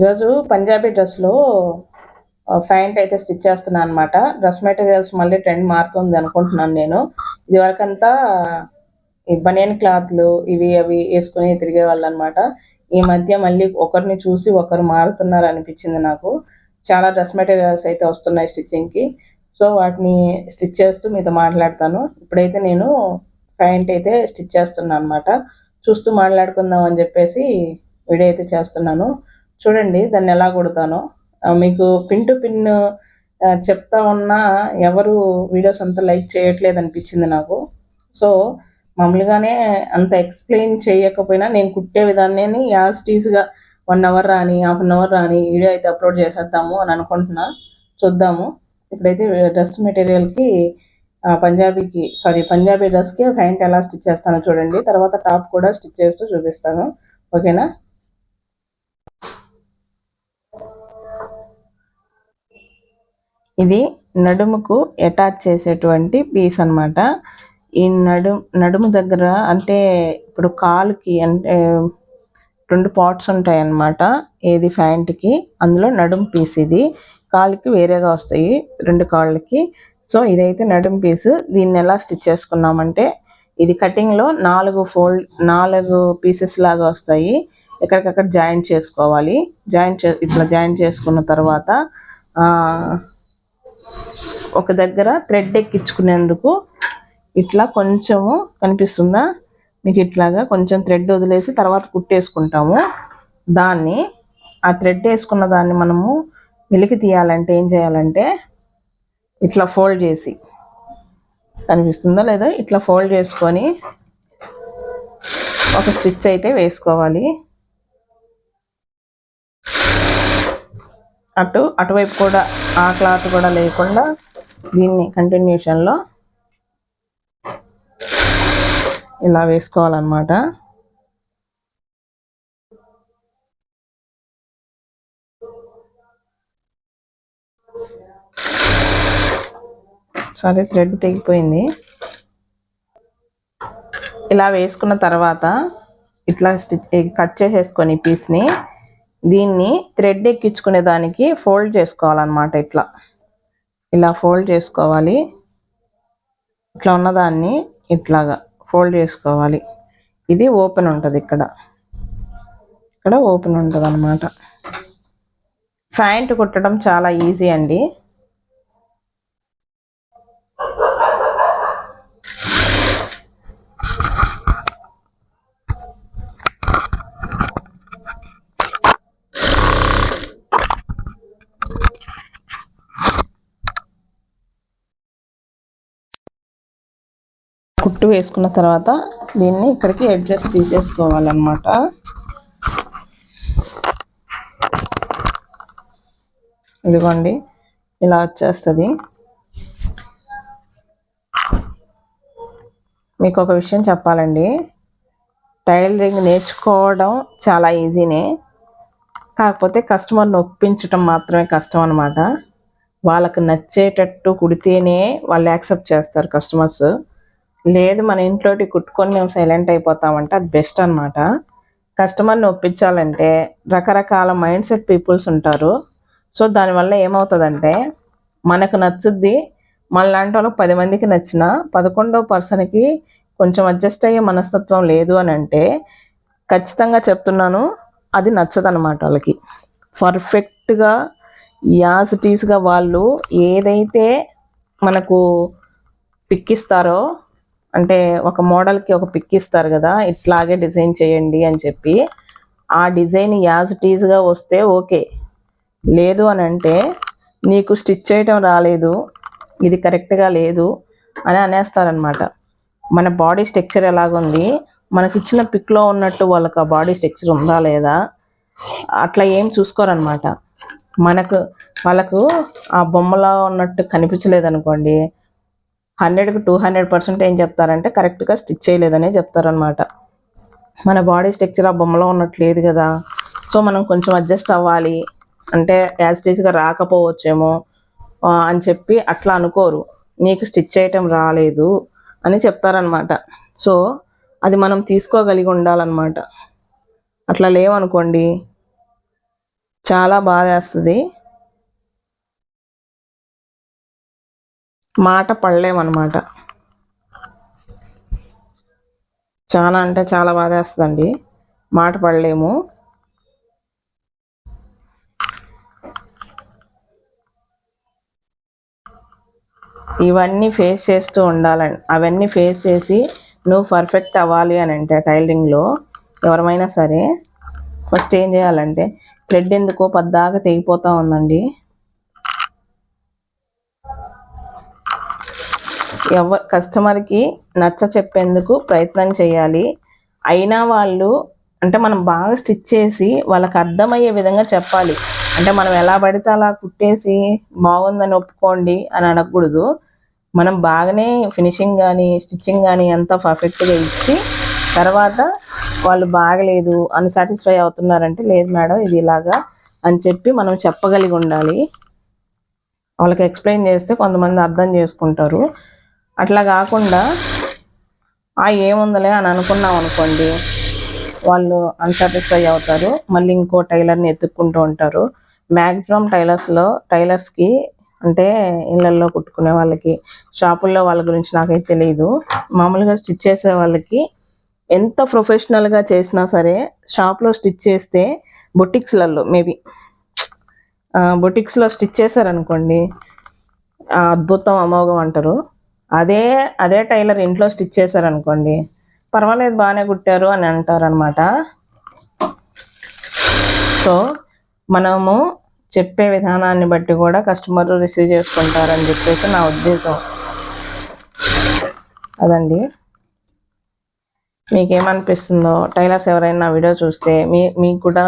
ఈరోజు పంజాబీ డ్రెస్లో ఫ్యాంట్ అయితే స్టిచ్ చేస్తున్నాను అనమాట డ్రెస్ మెటీరియల్స్ మళ్ళీ ట్రెండ్ మారుతుంది అనుకుంటున్నాను నేను. ఇదివరకంతా ఈ బనియన్ క్లాత్లు ఇవి అవి వేసుకుని తిరిగేవాళ్ళు అనమాట ఈ మధ్య మళ్ళీ ఒకరిని చూసి ఒకరు మారుతున్నారు అనిపించింది నాకు. చాలా డ్రెస్ మెటీరియల్స్ అయితే వస్తున్నాయి స్టిచ్చింగ్కి. సో వాటిని స్టిచ్ చేస్తూ మీతో మాట్లాడతాను. ఇప్పుడైతే నేను ప్యాంట్ అయితే స్టిచ్ చేస్తున్నాను అనమాట చూస్తూ మాట్లాడుకుందాం అని చెప్పేసి వీడియో అయితే చేస్తున్నాను. చూడండి దాన్ని ఎలా కుడతానో. మీకు పిన్ టు పిన్ చెప్తా ఉన్నా ఎవరు వీడియోస్ అంత లైక్ చేయట్లేదు అనిపించింది నాకు. సో మామూలుగానే అంత ఎక్స్ప్లెయిన్ చేయకపోయినా నేను కుట్టే విధాన్ని యాజ్ టీజ్గా వన్ అవర్ రాని హాఫ్ అన్ అవర్ రాని వీడియో అయితే అప్లోడ్ చేసేద్దాము అని అనుకుంటున్నా. చూద్దాము. ఇప్పుడైతే డ్రెస్ మెటీరియల్కి పంజాబీకి సారీ పంజాబీ డ్రెస్కి ప్యాంట్ ఎలా స్టిచ్ చేస్తానో చూడండి. తర్వాత టాప్ కూడా స్టిచ్ చేస్తూ చూపిస్తాను. ఓకేనా? ఇది నడుముకు అటాచ్ చేసేటువంటి పీస్ అన్నమాట. ఈ నడు నడుము దగ్గర అంటే ఇప్పుడు కాలుకి అంటే రెండు పార్ట్స్ ఉంటాయి అన్నమాట ఏది ఫ్యాంట్కి అందులో నడుము పీస్ ఇది. కాలుకి వేరేగా వస్తాయి రెండు కాళ్ళకి. సో ఇదైతే నడుము పీస్ దీన్ని ఎలా స్టిచ్ చేసుకున్నామంటే ఇది కటింగ్లో నాలుగు ఫోల్డ్ నాలుగు పీసెస్ లాగా వస్తాయి. ఎక్కడికక్కడ జాయింట్ చేసుకోవాలి. జాయింట్ చే ఇట్లా జాయింట్ చేసుకున్న తర్వాత ఆ, ఒక దగ్గర థ్రెడ్ ఎక్కించుకునేందుకు ఇట్లా కొంచెము కనిపిస్తుందా? మీకు ఇట్లాగా కొంచెం థ్రెడ్ వదిలేసి తర్వాత కుట్టేసుకుంటాము. దాన్ని ఆ థ్రెడ్ వేసుకున్న దాన్ని మనము వెలికి తీయాలంటే ఏం చేయాలంటే ఇట్లా ఫోల్డ్ చేసి కనిపిస్తుందా లేదా? ఇట్లా ఫోల్డ్ చేసుకొని ఒక స్టిచ్ అయితే వేసుకోవాలి. అటు అటువైపు కూడా ఆ క్లాత్ కూడా లేకుండా దీన్ని కంటిన్యూషన్లో ఇలా వేసుకోవాలన్నమాట. సరే థ్రెడ్ తెగిపోయింది. ఇలా వేసుకున్న తర్వాత ఇట్లా స్టిచ్ కట్ చేసేసుకొని పీస్ని దీన్ని థ్రెడ్ ఎక్కించుకునే దానికి ఫోల్డ్ చేసుకోవాలన్నమాట ఇట్లా. ఇలా ఫోల్డ్ చేసుకోవాలి. ఇట్లా ఉన్నదాన్ని ఇట్లాగా ఫోల్డ్ చేసుకోవాలి. ఇది ఓపెన్ ఉంటుంది ఇక్కడ. ఇక్కడ ఓపెన్ ఉంటుంది అన్నమాట ప్యాంట్ కుట్టడం చాలా ఈజీ అండి. కుట్టు వేసుకున్న తర్వాత దీన్ని ఇక్కడికి అడ్జస్ట్ తీసేసుకోవాలన్నమాట. ఇదిగోండి ఇలా వచ్చేస్తుంది. మీకు ఒక విషయం చెప్పాలండి. టైలరింగ్ నేర్చుకోవడం చాలా ఈజీనే. కాకపోతే కస్టమర్ని ఒప్పించటం మాత్రమే కష్టం అనమాట వాళ్ళకి నచ్చేటట్టు కుడితేనే వాళ్ళు యాక్సెప్ట్ చేస్తారు కస్టమర్స్. లేదు మన ఇంట్లోటి కుట్టుకొని మేము సైలెంట్ అయిపోతామంటే అది బెస్ట్ అనమాట కస్టమర్ని ఒప్పించాలంటే రకరకాల మైండ్ సెట్ పీపుల్స్ ఉంటారు. సో దానివల్ల ఏమవుతుందంటే మనకు నచ్చుద్ది మనలాంటి వాళ్ళకి పది మందికి నచ్చిన పదకొండో పర్సన్కి కొంచెం అడ్జస్ట్ అయ్యే మనస్తత్వం లేదు అని అంటే ఖచ్చితంగా చెప్తున్నాను అది నచ్చదన్నమాట వాళ్ళకి. పర్ఫెక్ట్గా యాసిటీస్గా వాళ్ళు ఏదైతే మనకు పిక్కిస్తారో అంటే ఒక మోడల్కి ఒక పిక్ ఇస్తారు కదా ఇట్లాగే డిజైన్ చేయండి అని చెప్పి ఆ డిజైన్ యాజ్ టీజ్గా వస్తే ఓకే లేదు అని అంటే నీకు స్టిచ్ చేయటం రాలేదు ఇది కరెక్ట్గా లేదు అని అనేస్తారనమాట మన బాడీ స్ట్రక్చర్ ఎలాగుంది మనకి ఇచ్చిన పిక్లో ఉన్నట్టు వాళ్ళకి ఆ బాడీ స్ట్రక్చర్ ఉందా లేదా అట్లా ఏం చూసుకోరనమాట మనకు వాళ్ళకు ఆ బొమ్మలో ఉన్నట్టు కనిపించలేదు అనుకోండి హండ్రెడ్కి టూ హండ్రెడ్ పర్సెంట్ ఏం చెప్తారంటే కరెక్ట్గా స్టిచ్ చేయలేదనే చెప్తారనమాట మన బాడీ స్ట్రక్చర్ ఆ బొమ్మలో ఉన్నట్టు లేదు కదా. సో మనం కొంచెం అడ్జస్ట్ అవ్వాలి. అంటే యాజ్టీస్గా రాకపోవచ్చేమో అని చెప్పి అట్లా అనుకోరు. నీకు స్టిచ్ చేయటం రాలేదు అని చెప్తారనమాట సో అది మనం తీసుకోగలిగి ఉండాలన్నమాట. అట్లా లేవనుకోండి చాలా బాధ వేస్తుంది మాట పడలేమన్నమాట. చాలా అంటే చాలా బాధేస్తుందండి. మాట పడలేము. ఇవన్నీ ఫేస్ చేస్తూ ఉండాలని అవన్నీ ఫేస్ చేసి నువ్వు పర్ఫెక్ట్ అవ్వాలి అని అంటే టైలరింగ్లో ఎవరమైనా సరే ఫస్ట్ ఏం చేయాలంటే థ్రెడ్ ఎందుకో పద్దాగా తెగిపోతూ ఉందండి. ఎవ కస్టమర్కి నచ్చ చెప్పేందుకు ప్రయత్నం చేయాలి. అయినా వాళ్ళు అంటే మనం బాగా స్టిచ్ చేసి వాళ్ళకి అర్థమయ్యే విధంగా చెప్పాలి. అంటే మనం ఎలా పడితే అలా కుట్టేసి బాగుందని ఒప్పుకోండి అని అడగకూడదు. మనం బాగానే ఫినిషింగ్ కానీ స్టిచ్చింగ్ కానీ అంతా పర్ఫెక్ట్గా ఇచ్చి తర్వాత వాళ్ళు బాగలేదు అన్సాటిస్ఫై అవుతున్నారంటే లేదు మేడం ఇది ఇలాగా అని చెప్పి మనం చెప్పగలిగి ఉండాలి. వాళ్ళకి ఎక్స్ప్లెయిన్ చేస్తే కొంతమంది అర్థం చేసుకుంటారు. అట్లా కాకుండా ఆ ఏముందలే అని అనుకున్నాం అనుకోండి వాళ్ళు అన్సాటిస్ఫై అవుతారు. మళ్ళీ ఇంకో టైలర్ని ఎత్తుక్కుంటూ ఉంటారు. మ్యాక్సిమం టైలర్స్లో టైలర్స్కి అంటే ఇళ్ళల్లో కుట్టుకునే వాళ్ళకి షాపుల్లో వాళ్ళ గురించి నాకైతే తెలియదు మామూలుగా స్టిచ్ చేసే వాళ్ళకి ఎంత ప్రొఫెషనల్గా చేసినా సరే షాప్లో స్టిచ్ చేస్తే బొటిక్స్లలో మేబీ బొటిక్స్లో స్టిచ్ చేశారనుకోండి అద్భుతం అమోఘం అంటారు. అదే అదే టైలర్ ఇంట్లో స్టిచ్ చేశారనుకోండి పర్వాలేదు బాగానే కుట్టారు అని అంటారనమాట సో మనము చెప్పే విధానాన్ని బట్టి కూడా కస్టమర్ రిసీవ్ చేసుకుంటారని చెప్పేసి నా ఉద్దేశం. అదండి. మీకేమనిపిస్తుందో టైలర్స్ ఎవరైనా వీడియో చూస్తే మీ మీకు కూడా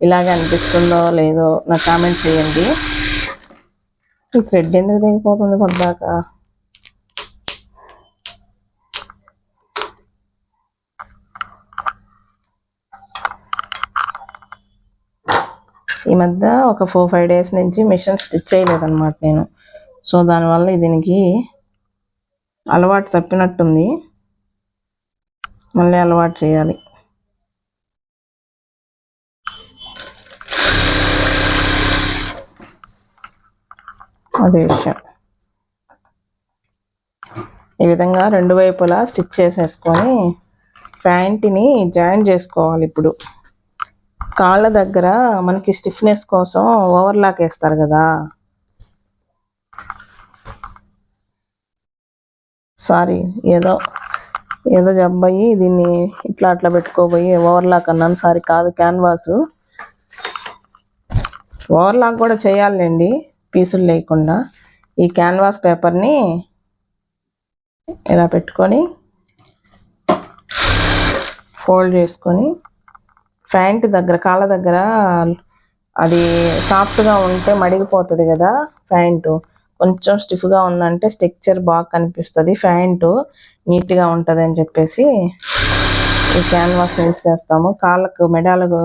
ఇలాగే అనిపిస్తుందో లేదో నాకు కామెంట్ చేయండి. ఈ థ్రెడ్ ఎందుకు దిగిపోతుంది పొద్దాక ఈ మధ్య ఒక ఫోర్ ఫైవ్ డేస్ నుంచి మిషన్ స్టిచ్ చేయలేదన్నమాట నేను. సో దానివల్ల దీనికి అలవాటు తప్పినట్టుంది. మళ్ళీ అలవాటు చేయాలి. అదే విషయం. ఈ విధంగా రెండు వైపులా స్టిచ్ చేసేసుకొని ప్యాంట్ని జాయిన్ చేసుకోవాలి ఇప్పుడు. కాళ్ళ దగ్గర మనకి స్టిఫ్నెస్ కోసం ఓవర్లాక్ వేస్తారు కదా. సారీ ఏదో ఏదో జబ్బయ్యి దీన్ని ఇట్లా అట్లా పెట్టుకోబోయి ఓవర్లాక్ అన్నాను. సారీ కాదు క్యాన్వాస్ ఓవర్లాక్ కూడా చేయాలండి పీసులు లేకుండా. ఈ క్యాన్వాస్ పేపర్ని ఇలా పెట్టుకొని ఫోల్డ్ చేసుకొని ప్యాంట్ దగ్గర కాళ్ళ దగ్గర అది సాఫ్ట్గా ఉంటే మడిగిపోతుంది కదా ప్యాంటు. కొంచెం స్టిఫ్గా ఉందంటే స్ట్రక్చర్ బాగా కనిపిస్తుంది. ప్యాంటు నీట్గా ఉంటుంది అని చెప్పేసి ఈ క్యాన్వాస్ యూస్ చేస్తాము. కాళ్ళకు మెడాలకు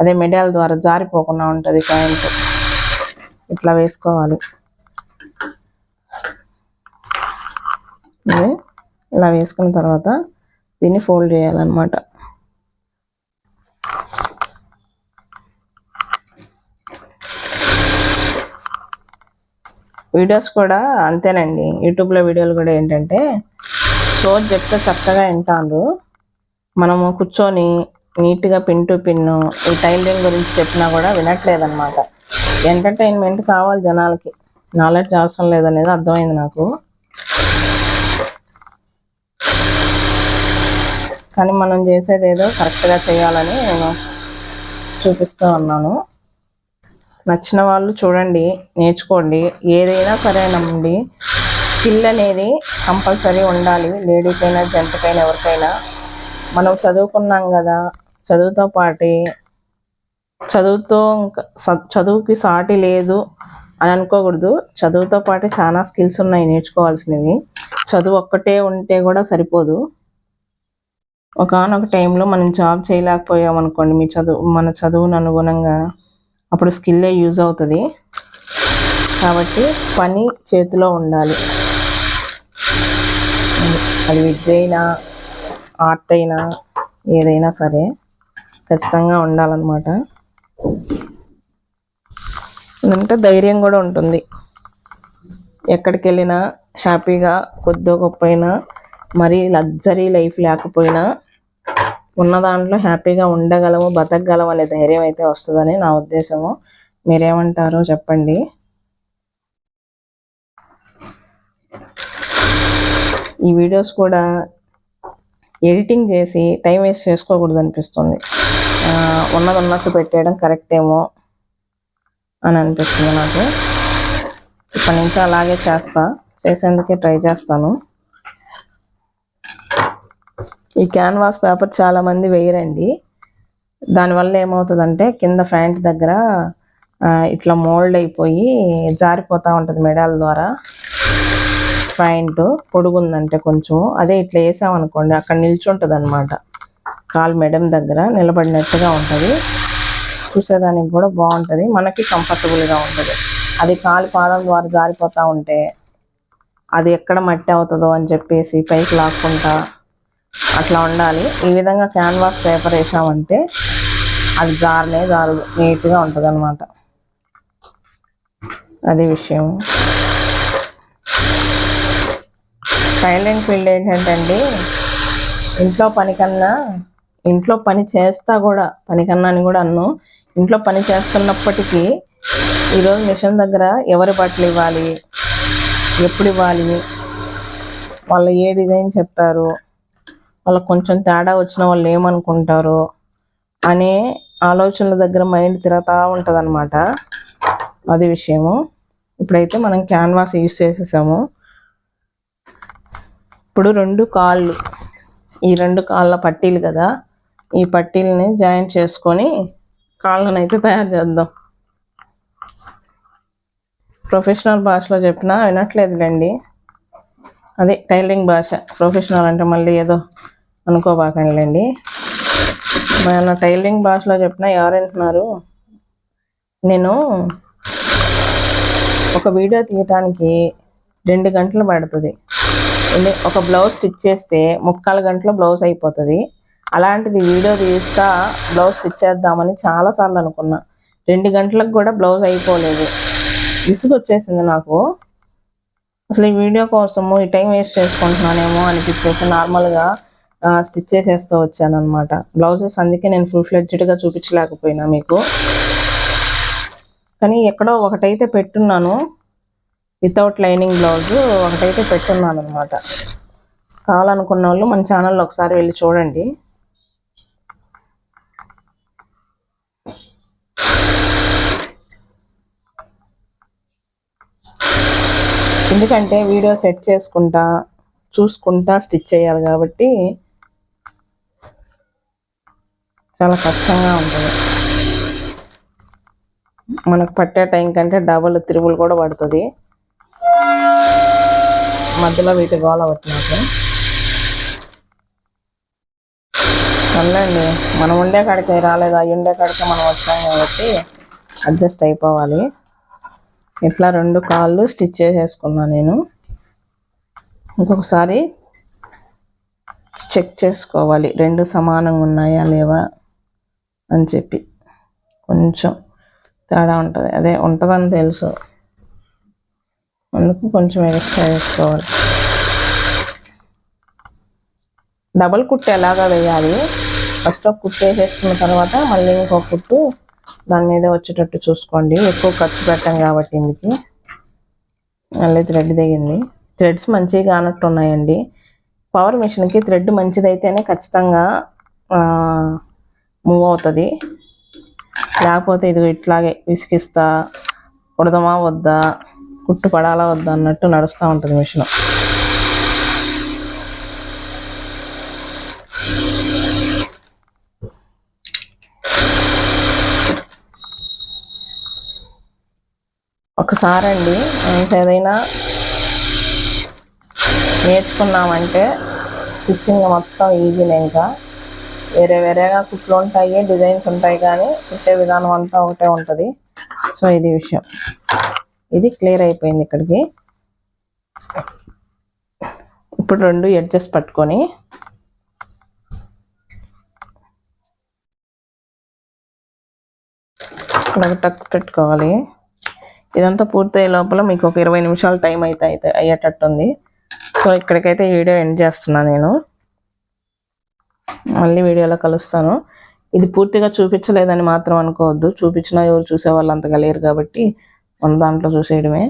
అదే మెడాల ద్వారా జారిపోకుండా ఉంటుంది ప్యాంటు. ఇట్లా వేసుకోవాలి. ఇలా వేసుకున్న తర్వాత దీన్ని ఫోల్డ్ చేయాలన్నమాట. వీడియోస్ కూడా అంతేనండి. యూట్యూబ్లో వీడియోలు కూడా ఏంటంటే షోర్ చెప్తే చక్కగా వింటాను మనము కూర్చొని నీట్గా పిన్ టు పిన్ను ఈ టైలరింగ్ గురించి చెప్పినా కూడా వినట్లేదన్నమాట. ఎంటర్టైన్మెంట్ కావాలి జనాలకి. నాలెడ్జ్ అవసరం లేదనేది అర్థమైంది నాకు. కానీ మనం చేసేది ఏదో కరెక్ట్గా చేయాలని నేను చూపిస్తూ ఉన్నాను. నచ్చిన వాళ్ళు చూడండి నేర్చుకోండి. ఏదైనా సరేనండి స్కిల్ అనేది కంపల్సరీ ఉండాలి. లేడీకైనా జెంట్కైనా ఎవరికైనా. మనం చదువుకున్నాం కదా చదువుతో పాటు చదువుతో చదువుకి సాటి లేదు అని అనుకోకూడదు. చదువుతో పాటు చాలా స్కిల్స్ ఉన్నాయి నేర్చుకోవాల్సినవి. చదువు ఒక్కటే ఉంటే కూడా సరిపోదు. ఒకనొక టైంలో మనం జాబ్ చేయలేకపోయాం అనుకోండి మీ చదువు మన చదువును అనుగుణంగా అప్పుడు స్కిల్లే యూజ్ అవుతుంది. కాబట్టి పని చేతిలో ఉండాలి. అది విద్య అయినా ఆర్ట్ అయినా ఏదైనా సరే ఖచ్చితంగా ఉండాలన్నమాట. అంటే ధైర్యం కూడా ఉంటుంది. ఎక్కడికి వెళ్ళినా హ్యాపీగా కొద్దో గొప్ప అయినా మరీ లగ్జరీ లైఫ్ లేకపోయినా ఉన్న దాంట్లో హ్యాపీగా ఉండగలము బతకగలము అనే ధైర్యం అయితే వస్తుందని నా ఉద్దేశము. మీరేమంటారో చెప్పండి. ఈ వీడియోస్ కూడా ఎడిటింగ్ చేసి టైం వేస్ట్ చేసుకోకూడదు అనిపిస్తుంది. ఉన్నది ఉన్నట్టు పెట్టేయడం కరెక్ట్ ఏమో అని అనిపిస్తుంది నాకు. ఇప్పటి నుంచి అలాగే చేస్తా. చేసేందుకే ట్రై చేస్తాను. ఈ క్యాన్వాస్ పేపర్ చాలా మంది వేయరండి. దానివల్ల ఏమవుతుందంటే కింద ఫ్యాంట్ దగ్గర ఇట్లా మోల్డ్ అయిపోయి జారిపోతూ ఉంటుంది మెడాల ద్వారా. ప్యాంటు పొడుగుందంటే కొంచెం. అదే ఇట్లా వేసామనుకోండి అక్కడ నిల్చుంటుంది అనమాట కాలు మెడం దగ్గర నిలబడినట్టుగా ఉంటుంది. చూసేదానికి కూడా బాగుంటుంది. మనకి కంఫర్టబుల్గా ఉంటుంది. అది కాలు పాదం ద్వారా జారిపోతూ ఉంటే అది ఎక్కడ మట్టి అవుతుందో అని చెప్పేసి పైకి లాక్కుంటా అట్లా ఉండాలి. ఈ విధంగా క్యాన్వాస్ పేపర్ వేసామంటే అది జారనే జారు నీట్గా ఉంటుంది అనమాట అది విషయం. సైలెంట్ ఫీల్డ్ ఏంటంటే అండి ఇంట్లో పని కన్నా ఇంట్లో పని చేస్తా కూడా పని కన్నా అని కూడా అన్ను. ఇంట్లో పని చేస్తున్నప్పటికీ ఈరోజు మిషన్ దగ్గర ఎవరి బట్టలు ఇవ్వాలి? ఎప్పుడు ఇవ్వాలి? వాళ్ళు ఏ డిజైన్ చెప్పారు? వాళ్ళకి కొంచెం తేడా వచ్చిన వాళ్ళు ఏమనుకుంటారు అనే ఆలోచనల దగ్గర మైండ్ తిరుగుతూ ఉంటుంది అనమాట అది విషయము. ఇప్పుడైతే మనం క్యాన్వాస్ యూస్ చేసేసాము. ఇప్పుడు రెండు కాళ్ళు. ఈ రెండు కాళ్ళ పట్టీలు కదా. ఈ పట్టీలని జాయింట్ చేసుకొని కాళ్ళను అయితే తయారు చేద్దాం. ప్రొఫెషనల్ భాషలో చెప్పినా వినట్లేదులేండి. అదే టైలరింగ్ భాష. ప్రొఫెషనల్ అంటే మళ్ళీ ఏదో అనుకోబాకండి మన టైలరింగ్ భాషలో చెప్పినా ఎవరంటున్నారు? నేను ఒక వీడియో తీయటానికి రెండు గంటలు పడుతుంది. ఒక బ్లౌజ్ స్టిచ్ చేస్తే ముక్కాలు గంటలో బ్లౌజ్ అయిపోతుంది. అలాంటిది వీడియో తీస్తా బ్లౌజ్ స్టిచ్ చేద్దామని చాలాసార్లు అనుకున్నా. రెండు గంటలకు కూడా బ్లౌజ్ అయిపోలేదు. విసుగు వచ్చేసింది నాకు. అసలు ఈ వీడియో కోసము ఈ టైం వేస్ట్ చేసుకుంటున్నానేమో అనిపించేసి నార్మల్గా స్టిచ్ చేసేస్తూ వచ్చాను అనమాట బ్లౌజెస్ అందుకే నేను ఫుల్ ఫ్లెడ్జ్డ్గా చూపించలేకపోయినా మీకు. కానీ ఎక్కడో ఒకటైతే పెట్టున్నాను. వితౌట్ లైనింగ్ బ్లౌజ్ ఒకటైతే పెట్టున్నాను అనమాట కావాలనుకున్న వాళ్ళు మన ఛానల్లో ఒకసారి వెళ్ళి చూడండి. ఎందుకంటే వీడియో సెట్ చేసుకుంటా చూసుకుంటా స్టిచ్ చేయాలి కాబట్టి చాలా కష్టంగా ఉంటుంది. మనకు పట్టే టైం కంటే డబుల్ త్రిబుల్ కూడా పడుతుంది. మధ్యలో వీటి గోల అవుతున్నట్టు సర్లేండి మనం ఉండే కాడికి రాలేదు అవి ఉండే కాడికి మనం వచ్చాం కాబట్టి అడ్జస్ట్ అయిపోవాలి. ఇట్లా రెండు కాళ్ళు స్టిచ్ చేసేసుకున్నాను నేను. ఇంకొకసారి చెక్ చేసుకోవాలి రెండు సమానంగా ఉన్నాయా లేవా? అని చెప్పి. కొంచెం తేడా ఉంటుంది. అదే ఉంటుందని తెలుసు. అందుకు కొంచెం ఎక్స్ట్రా వేసుకోవాలి డబల్ కుట్టు ఎలాగా వేయాలి? ఫస్ట్ ఒక కుట్టు వేసేసుకున్న తర్వాత మళ్ళీ ఇంకో కుట్టు దాని మీద వచ్చేటట్టు చూసుకోండి. ఎక్కువ ఖర్చు పెట్టాం కాబట్టి ఇందుకు. మళ్ళీ థ్రెడ్ దిగింది. థ్రెడ్స్ మంచిగా కానట్టు ఉన్నాయండి. పవర్ మిషన్కి థ్రెడ్ మంచిదైతేనే ఖచ్చితంగా మూవ్ అవుతుంది లేకపోతే ఇది ఇట్లాగే విసిగిస్తా ఉడదమా వద్దా కుట్టు పడాలా వద్దా అన్నట్టు నడుస్తూ ఉంటుంది మిషన్. ఒకసారి అండి ఏదైనా నేర్చుకున్నామంటే స్టిచ్చింగ్ మొత్తం ఈజీనే ఇంకా. వేరే వేరేగా కుట్లు ఉంటాయి డిజైన్స్ ఉంటాయి కానీ కుట్టే విధానం అంతా ఒకటే ఉంటుంది. సో ఇది విషయం. ఇది క్లియర్ అయిపోయింది ఇక్కడికి. ఇప్పుడు రెండు ఎడ్జెస్ పట్టుకొని ఇక్కడ టక్ పెట్టుకోవాలి. ఇదంతా పూర్తయ్యే లోపల మీకు ఒక ఇరవై నిమిషాలు టైం అయితే అయితే అయ్యేటట్టుంది. సో ఇక్కడికైతే వీడియో ఎండ్ చేస్తున్నాను నేను. మళ్ళీ వీడియోలో కలుస్తాను. ఇది పూర్తిగా చూపించలేదని మాత్రం అనుకోవద్దు. చూపించినా ఎవరు చూసే వాళ్ళు అంతగా లేరు కాబట్టి మన దాంట్లో చూసేయడమే.